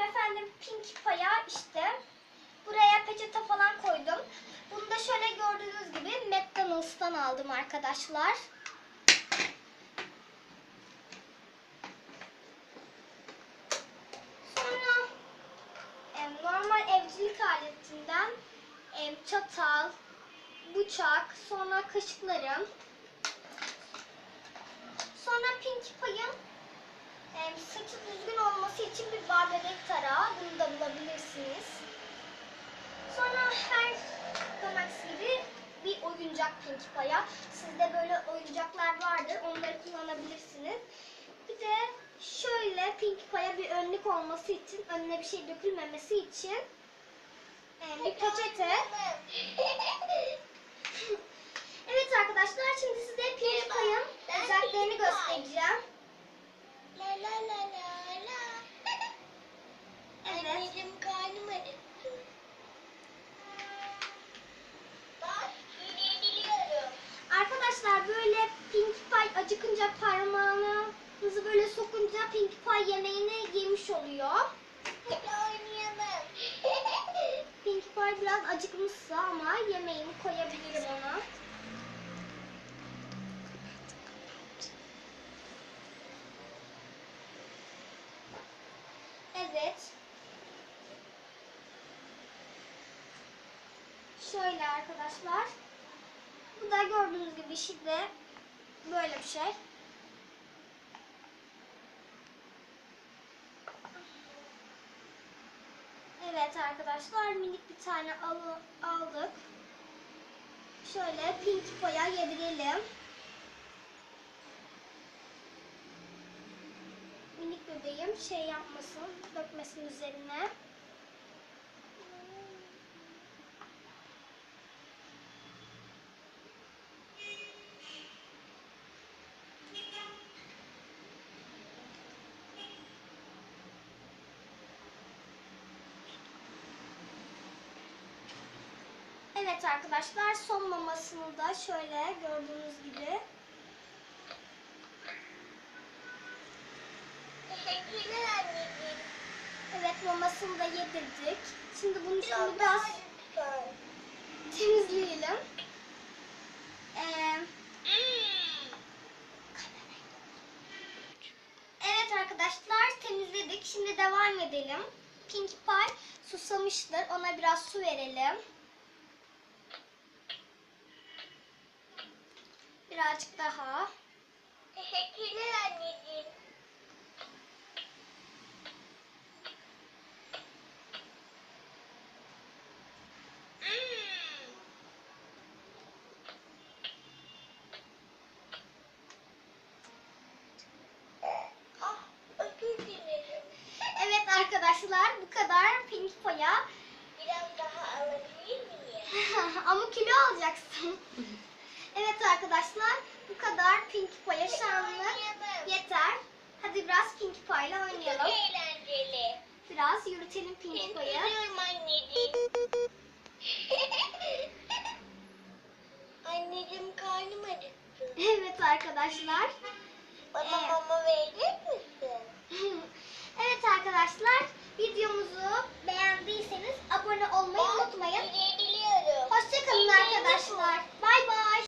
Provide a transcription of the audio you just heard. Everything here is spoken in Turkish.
efendim Pink Pay'a işte buraya peçete falan koydum. Bunu da şöyle gördüğünüz gibi McDonald's'tan aldım arkadaşlar. Sonra em, normal evcilik aletinden em, çatal, bıçak, sonra kaşıklarım. Sonra Pink Pay'ın em, saçı düzgün olması için bir barbedek tarağı. Bunu da bulabilirsiniz. Sonra her Domax gibi bir oyuncak Pink Pay'a. Sizde böyle oyuncaklar vardır. Onları kullanabilirsiniz. Bir de şöyle Pink Pay'a bir önlük olması için, önüne bir şey dökülmemesi için bir peçete. Evet arkadaşlar şimdi size Pink Pay'ın özelliklerini göstereceğim. La la la la la. Evet. Anneciğim karnım acıktı. Bak yürüyebiliyorum. Arkadaşlar böyle Pink Acıkınca parmağınızı böyle sokunca Pink Pie yemeğini yemiş oluyor. Hadi oynayalım. Pink Pie biraz acıkmışsa ama yemeğini koyabilirim ona. Evet. Şöyle arkadaşlar. Bu da gördüğünüz gibi işte böyle bir şey. Evet arkadaşlar minik bir tane aldık. Şöyle pink boya yedirelim. Minik bebeğim şey yapmasın, dökmesin üzerine. Evet arkadaşlar son mamasını da şöyle gördüğünüz gibi Teşekkürler anneciğim. evet mamasını da yedirdik. Şimdi bunu şimdi biraz temizleyelim. Ee, evet arkadaşlar temizledik. Şimdi devam edelim. Pink Pie susamıştır. Ona biraz su verelim. Birazcık daha. Teşekkürler anneciğim. Hmm. Ah. Evet arkadaşlar bu kadar Pink Pie'ya. Biraz daha alabilir miyim? Ama kilo alacaksın. Evet arkadaşlar bu kadar Pinkie Pie'ye şanlık yeter. Hadi biraz Pinkie Pie ile oynayalım. Çok eğlenceli. Biraz yürütelim Pinkie Pie'yi. Yürüyorum anneciğim. anneciğim karnım acıktı. Evet arkadaşlar. Bana ee, mama verecek misin? evet arkadaşlar videomuzu beğendiyseniz abone olmayı unutmayın. Hoşçakalın arkadaşlar. Bay bay.